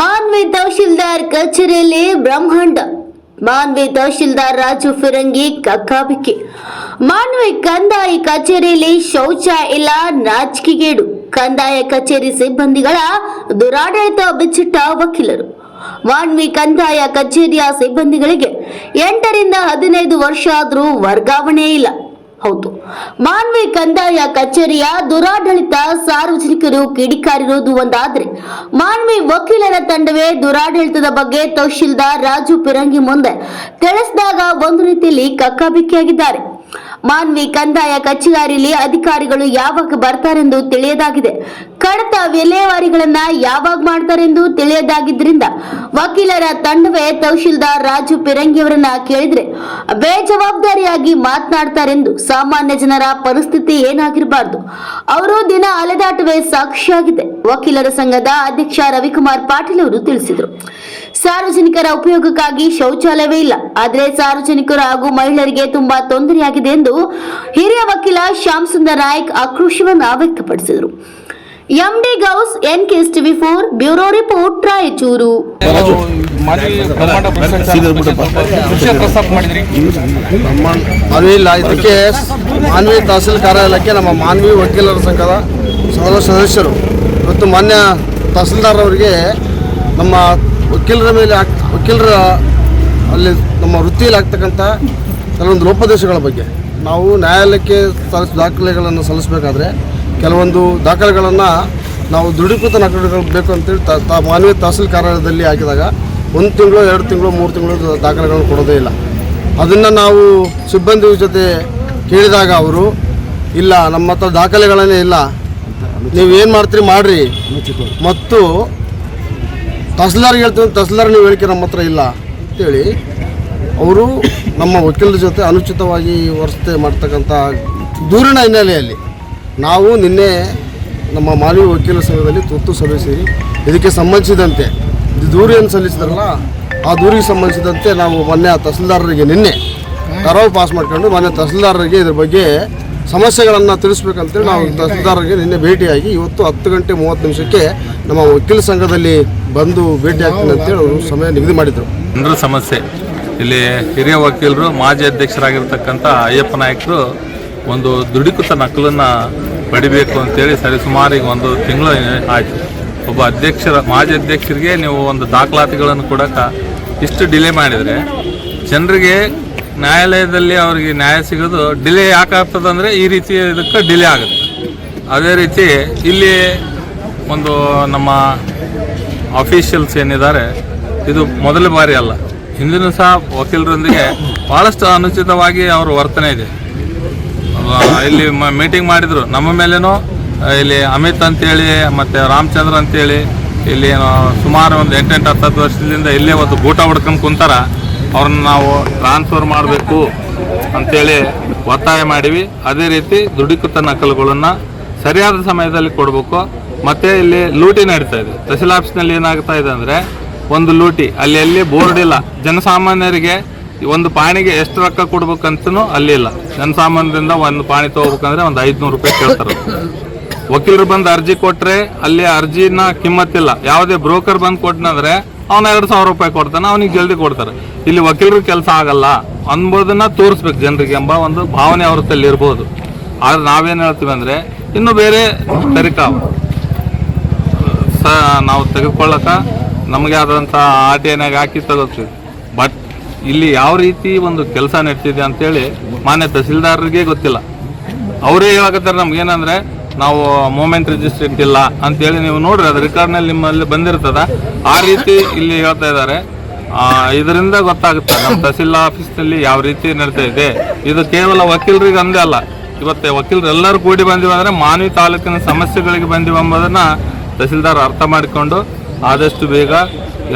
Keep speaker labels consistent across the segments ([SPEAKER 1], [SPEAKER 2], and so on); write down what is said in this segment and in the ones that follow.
[SPEAKER 1] ಮಾನ್ವಿ ತಹಶೀಲ್ದಾರ್ ಕಚೇರಿಯಲ್ಲಿ ಬ್ರಹ್ಮಾಂಡ, ಮಾನ್ವಿ ತಹಶೀಲ್ದಾರ್ ರಾಜು ಫಿರಂಗಿ ಕಕ್ಕಾಬಿಕ್ಕಿ ಮಾನ್ವಿ ಕಂದಾಯ ಕಚೇರಿಯಲ್ಲಿ ಶೌಚ ಇಲ್ಲ ನಾಚಿಕೆಗೇಡು, ಕಂದಾಯ ಕಚೇರಿ ಸಿಬ್ಬಂದಿಗಳ ದುರಾಡಳಿತ ಬಿಚ್ಚಿಟ್ಟ ವಕೀಲರು, ಮಾನ್ವಿ ಕಂದಾಯ ಕಚೇರಿಯ ಸಿಬ್ಬಂದಿಗಳಿಗೆ ಎಂಟರಿಂದ ಹದಿನೈದು ವರ್ಷ ಆದರೂ ವರ್ಗಾವಣೆ ಇಲ್ಲ. ಹೌದು. ಮಾನ್ವಿ ಕಂದಾಯ ಕಚೇರಿಯ ದುರಾಡಳಿತ ಸಾರ್ವಜನಿಕರು ಕಿಡಿಕಾರಿರುವುದು ಒಂದಾದ್ರೆ ಮಾನ್ವಿ ವಕೀಲರ ತಂಡವೇ ದುರಾಡಳಿತದ ಬಗ್ಗೆ ತಹಶೀಲ್ದಾರ್ ರಾಜು ಪಿರಂಗಿ ಮುಂದೆ. ತಿಳಿಸಿದಾಗ ಒಂದು ರೀತಿಯಲ್ಲಿ ಕಕ್ಕಾಬಿಕ್ಕಿಯಾಗಿದ್ದಾರೆ. ಮಾನ್ವಿ ಕಂದಾಯ ಕಚೇರಿಯಲ್ಲಿ ಅಧಿಕಾರಿಗಳು ಯಾವಾಗ ಬರ್ತಾರೆಂದು ತಿಳಿಯದಾಗಿದೆ. ಕಡತ ವಿಲೇವಾರಿಗಳನ್ನ ಯಾವಾಗ ಮಾಡ್ತಾರೆಂದು ತಿಳಿಯದಾಗಿದ್ದರಿಂದ ವಕೀಲರ ತಂಡವೇ ತಹಶೀಲ್ದಾರ್ ರಾಜು ಪಿರಂಗಿಯವರನ್ನ ಕೇಳಿದ್ರೆ ಬೇಜವಾಬ್ದಾರಿಯಾಗಿ ಮಾತನಾಡ್ತಾರೆಂದು ಸಾಮಾನ್ಯ ಜನರ ಪರಿಸ್ಥಿತಿ ಏನಾಗಿರಬಾರ್ದು. ಅವರು ದಿನ ಅಲೆದಾಟವೇ ಸಾಕ್ಷಿಯಾಗಿದೆ. ವಕೀಲರ ಸಂಘದ ಅಧ್ಯಕ್ಷ ರವಿಕುಮಾರ್ ಪಾಟೀಲ್ ಅವರು ತಿಳಿಸಿದರು. ಸಾರ್ವಜನಿಕರ ಉಪಯೋಗಕ್ಕಾಗಿ ಶೌಚಾಲಯವೇ ಇಲ್ಲ. ಆದರೆ ಸಾರ್ವಜನಿಕರು ಹಾಗೂ ಮಹಿಳೆಯರಿಗೆ ತುಂಬಾ ತೊಂದರೆಯಾಗಿದೆ ಎಂದು ಹಿರಿಯ ವಕೀಲ ಶ್ಯಾಮ್ ಸುಂದರ್ ನಾಯಕ್ ಆಕ್ರೋಶವನ್ನು ವ್ಯಕ್ತಪಡಿಸಿದರು. MD Ghouse N KS TV four bureau report, Raichur.
[SPEAKER 2] ಇಲ್ಲ ಇದಕ್ಕೆ ಮಾನ್ವಿ ತಹಸೀಲ್ ಕಾರ್ಯಾಲಯಕ್ಕೆ ನಮ್ಮ ಮಾನ್ವಿ ವಕೀಲರ ಸಂಘದ ಸದಸ್ಯ ಸದಸ್ಯರು. ಇವತ್ತು ಮಾನ್ಯ ತಹಸೀಲ್ದಾರ್ ಅವರಿಗೆ ನಮ್ಮ ವಕೀಲರ ಮೇಲೆ ಆಗ್ ವಕೀಲರ ಅಲ್ಲಿ ನಮ್ಮ ವೃತ್ತಿಯಲ್ಲಿ ಆಗ್ತಕ್ಕಂಥ ಕೆಲವೊಂದು ಲೋಪದೇಶಗಳ ಬಗ್ಗೆ. ನಾವು ನ್ಯಾಯಾಲಯಕ್ಕೆ ಸಲ್ಲಿಸ ದಾಖಲೆಗಳನ್ನು ಸಲ್ಲಿಸಬೇಕಾದ್ರೆ ಕೆಲವೊಂದು ದಾಖಲೆಗಳನ್ನು ನಾವು ದೃಢೀಕೃತ ನಕಲುಗಳು ಬೇಕು ಅಂತೇಳಿ ತ ತ- ಮಾನವೀಯ ತಹಸೀಲ್ ಕಾರ್ಯಾಲಯದಲ್ಲಿ ಹಾಕಿದಾಗ ಒಂದು ತಿಂಗಳು, ಎರಡು ತಿಂಗಳು, ಮೂರು ತಿಂಗಳು ದಾಖಲೆಗಳನ್ನು ಕೊಡೋದೇ ಇಲ್ಲ. ಅದನ್ನು ನಾವು ಸಿಬ್ಬಂದಿ ಜೊತೆ ಕೇಳಿದಾಗ ಅವರು, ಇಲ್ಲ, ನಮ್ಮ ಹತ್ರ ದಾಖಲೆಗಳನ್ನೇ ಇಲ್ಲ. ನೀವು ಏನು ಮಾಡ್ತೀರಿ, ಮಾಡಿರಿ. ಮತ್ತು ತಹಸೀಲ್ದಾರ್ಗೆ ಹೇಳ್ತೀವಿ ತಹಸೀಲ್ದಾರ್ ನೀವು ಹೇಳಿಕೆ ನಮ್ಮ ಹತ್ರ ಇಲ್ಲ ಅಂತೇಳಿ. ಅವರು ನಮ್ಮ ವಕೀಲರ ಜೊತೆ ಅನುಚಿತವಾಗಿ ವರಸ್ತೆ ಮಾಡ್ತಕ್ಕಂಥ ದೂರಿನ ಹಿನ್ನೆಲೆಯಲ್ಲಿ ನಾವು ನಿನ್ನೆ ನಮ್ಮ ಮಾಲಿ ವಕೀಲರ ಸಂಘದಲ್ಲಿ ತುರ್ತು ಸಭೆ ಇದಕ್ಕೆ ಸಂಬಂಧಿಸಿದಂತೆ, ಇದು ದೂರು ಏನು ಸಲ್ಲಿಸಿದ್ರಲ್ಲ, ಆ ದೂರಿಗೆ ಸಂಬಂಧಿಸಿದಂತೆ ನಾವು ಮೊನ್ನೆ ಆ ತಹಸೀಲ್ದಾರರಿಗೆ ನಿನ್ನೆ ಕರಾವು ಪಾಸ್ ಮಾಡ್ಕೊಂಡು ಮೊನ್ನೆ ತಹಸೀಲ್ದಾರರಿಗೆ ಇದ್ರ ಬಗ್ಗೆ ಸಮಸ್ಯೆಗಳನ್ನು ತಿಳಿಸ್ಬೇಕಂತೇಳಿ ನಾವು ತಹಸೀಲ್ದಾರರಿಗೆ ನಿನ್ನೆ ಭೇಟಿಯಾಗಿ ಇವತ್ತು ಹತ್ತು ಗಂಟೆ ಮೂವತ್ತು ನಿಮಿಷಕ್ಕೆ ನಮ್ಮ ವಕೀಲ ಸಂಘದಲ್ಲಿ ಬಂದು ಭೇಟಿ ಆಗ್ತೀನಿ ಅಂತೇಳಿ ಅವರು ಸಮಯ ನಿಗದಿ ಮಾಡಿದರು.
[SPEAKER 3] ಜನರ ಸಮಸ್ಯೆ. ಇಲ್ಲಿ ಹಿರಿಯ ವಕೀಲರು, ಮಾಜಿ ಅಧ್ಯಕ್ಷರಾಗಿರ್ತಕ್ಕಂಥ ಅಯ್ಯಪ್ಪ ನಾಯಕರು ಒಂದು ದೃಢೀಕೃತ ನಕಲನ್ನು ಪಡಿಬೇಕು ಅಂತೇಳಿ ಸರಿಸುಮಾರಿಗೆ ಒಂದು ತಿಂಗಳು ಆಯಿತು. ಒಬ್ಬ ಅಧ್ಯಕ್ಷರ, ಮಾಜಿ ಅಧ್ಯಕ್ಷರಿಗೆ ನೀವು ಒಂದು ದಾಖಲಾತಿಗಳನ್ನು ಕೊಡೋಕೆ ಇಷ್ಟು ಡಿಲೇ ಮಾಡಿದರೆ ಜನರಿಗೆ ನ್ಯಾಯಾಲಯದಲ್ಲಿ ಅವರಿಗೆ ನ್ಯಾಯ ಸಿಗೋದು ಡಿಲೇ ಯಾಕೆ ಆಗ್ತದೆ ಅಂದರೆ ಈ ರೀತಿ ಇದಕ್ಕೆ ಡಿಲೇ ಆಗುತ್ತೆ. ಅದೇ ರೀತಿ ಇಲ್ಲಿ ಒಂದು ನಮ್ಮ ಅಫಿಷಿಯಲ್ಸ್ ಏನಿದ್ದಾರೆ, ಇದು ಮೊದಲ ಬಾರಿ ಅಲ್ಲ. ಹಿಂದಿನ ಸಹ ವಕೀಲರೊಂದಿಗೆ ಭಾಳಷ್ಟು ಅನುಚಿತವಾಗಿ ಅವರು ವರ್ತನೆ ಇದೆ. ಇಲ್ಲಿ ಮೀಟಿಂಗ್ ಮಾಡಿದರು. ನಮ್ಮ ಮೇಲೇನೋ ಇಲ್ಲಿ ಅಮಿತ್ ಅಂತೇಳಿ, ಮತ್ತು ರಾಮಚಂದ್ರ ಅಂತೇಳಿ, ಇಲ್ಲಿ ಸುಮಾರು ಒಂದು ಎಂಟೆಂಟು ಹತ್ತು ಹತ್ತು ವರ್ಷದಿಂದ ಇಲ್ಲೇ ಒಂದು ಗೂಟ ಹೊಡ್ಕೊಂಡು ಕುಂತಾರ. ಅವ್ರನ್ನ ನಾವು ಟ್ರಾನ್ಸ್ಫರ್ ಮಾಡಬೇಕು ಅಂತೇಳಿ ಒತ್ತಾಯ ಮಾಡಿವಿ. ಅದೇ ರೀತಿ ದೃಢೀಕೃತ ನಕಲುಗಳನ್ನು ಸರಿಯಾದ ಸಮಯದಲ್ಲಿ ಕೊಡಬೇಕು. ಮತ್ತೆ ಇಲ್ಲಿ ಲೂಟಿ ನಡೀತಾ ಇದೆ. ತಹಸೀಲ್ ಆಫೀಸ್ನಲ್ಲಿ ಏನಾಗ್ತಾ ಇದೆ ಅಂದರೆ ಒಂದು ಲೂಟಿ, ಅಲ್ಲಿ ಎಲ್ಲಿ ಬೋರ್ಡ್ ಇಲ್ಲ. ಜನಸಾಮಾನ್ಯರಿಗೆ ಒಂದು ಪಾಣಿಗೆ ಎಷ್ಟು ರೊಕ್ಕ ಕೊಡ್ಬೇಕಂತನೂ ಅಲ್ಲಿ ಇಲ್ಲ. ಜನಸಾಮಾನ್ಯರಿಂದ ಒಂದು ಪಾಣಿ ತಗೋಬೇಕಂದ್ರೆ ಒಂದು ಐದುನೂರು ರೂಪಾಯಿ ಕೇಳ್ತಾರೆ. ವಕೀಲರು ಬಂದು ಅರ್ಜಿ ಕೊಟ್ರೆ ಅಲ್ಲಿ ಅರ್ಜಿನ ಕಿಮ್ಮತ್ತಿಲ್ಲ. ಯಾವುದೇ ಬ್ರೋಕರ್ ಬಂದು ಕೊಟ್ಟನಂದ್ರೆ ಅವನ ಎರಡು ಸಾವಿರ ರೂಪಾಯಿ ಕೊಡ್ತಾನೆ, ಅವನಿಗೆ ಜಲ್ದಿ ಕೊಡ್ತಾರೆ. ಇಲ್ಲಿ ವಕೀಲರು ಕೆಲಸ ಆಗಲ್ಲ. ಅನ್ಬೋದನ್ನ ತೋರಿಸ್ಬೇಕು ಜನರಿಗೆ ಎಂಬ ಒಂದು ಭಾವನೆ ಅವ್ರ ಇರ್ಬೋದು ಆದ್ರೆ ನಾವೇನು ಹೇಳ್ತೀವಿ ಅಂದ್ರೆ, ಇನ್ನು ಬೇರೆ ತರಿಕಾವು ನಾವು ತೆಗೆದುಕೊಳ್ಳಕ ನಮಗೆ ಆದಂಥ ಐನಾಗ ಹಾಕಿ ತಗೋತೀವಿ. ಬಟ್ ಇಲ್ಲಿ ಯಾವ ರೀತಿ ಒಂದು ಕೆಲಸ ನಡೀತಿದೆ ಅಂತೇಳಿ ಮಾನ್ಯ ತಹಸೀಲ್ದಾರರಿಗೆ ಗೊತ್ತಿಲ್ಲ. ಅವರೇ ಹೇಳಕತ್ತಾರೆ ನಮ್ಗೆ ಏನಂದ್ರೆ, ನಾವು ಮೂಮೆಂಟ್ ರಿಜಿಸ್ಟ್ರೇಟ್ ಇಲ್ಲ ಅಂತೇಳಿ ನೀವು ನೋಡ್ರಿ, ಅದು ರೆಕಾರ್ಡ್ನಲ್ಲಿ ನಿಮ್ಮಲ್ಲಿ ಬಂದಿರ್ತದ. ಆ ರೀತಿ ಇಲ್ಲಿ ಹೇಳ್ತಾ ಇದ್ದಾರೆ. ಇದರಿಂದ ಗೊತ್ತಾಗುತ್ತೆ ನಮ್ಮ ತಹಸೀಲ್ ಆಫೀಸ್ನಲ್ಲಿ ಯಾವ ರೀತಿ ನಡೀತಾ ಇದೆ. ಇದು ಕೇವಲ ವಕೀಲರಿಗೆ ಅಂದೇ ಅಲ್ಲ. ಇವತ್ತೆ ವಕೀಲರು ಎಲ್ಲರೂ ಕೂಡಿ ಬಂದಿವೆ ಅಂದರೆ ಮಾನವಿ ತಾಲೂಕಿನ ಸಮಸ್ಯೆಗಳಿಗೆ ಬಂದಿವೆ ಎಂಬುದನ್ನ ತಹಸೀಲ್ದಾರ್ ಅರ್ಥ ಮಾಡಿಕೊಂಡು ಆದಷ್ಟು ಬೇಗ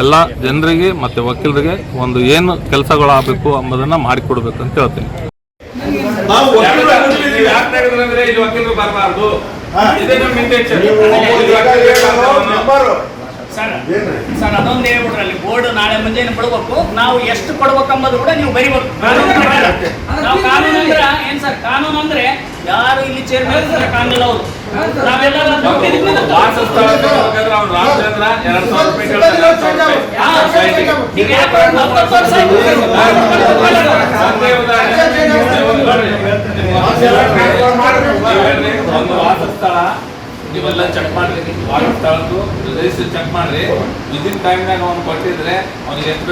[SPEAKER 3] ಎಲ್ಲ ಜನರಿಗೆ ಮತ್ತೆ ವಕೀಲರಿಗೆ ಒಂದು ಏನು ಕೆಲಸಗಳಾಗಬೇಕು ಎಂಬುದನ್ನ ಮಾಡಿಕೊಡ್ಬೇಕು ಅಂತ ಹೇಳ್ತೀನಿ.
[SPEAKER 4] ಸರ್ ಸರ್ ಅದೊಂದು ಹೇಳ್ಬಿಟ್ರೆ ಅಲ್ಲಿ ಬೋರ್ಡ್ ನಾಳೆ ಮುಂಜಾನೆ ಬಿಡ್ಬೇಕು. ನಾವು ಎಷ್ಟು ಕೊಡ್ಬೇಕು ಅಂಬುದು ಕೂಡ ನೀವು ಬರಿಬೇಕು. ನಾವು ಕಾನೂನು ಅಂದ್ರೆ ಏನ್ ಸರ್? ಕಾನೂನು ಅಂದ್ರೆ ಯಾರು ಇಲ್ಲಿ ಚೇರ್ಮನ್ ಕಾನೂನು ಅವರು ನಾವೆಲ್ಲ?
[SPEAKER 3] ಒಂದೇ ವಾಸಸ್ಥಳ ನೀವೆಲ್ಲ ಚೆಕ್ ಮಾಡ್ರಿ ವಾಸಸ್ಥಳದ್ದು ರಿಜಿಸ್ಟರ್ ಚೆಕ್ ಮಾಡ್ರಿ ವಿದಿನ್ ಟೈಮ್ನಾಗ ಅವ್ನು ಕೊಟ್ಟಿದ್ರೆ ಅವ್ನಿಗೆ ಎಷ್ಟು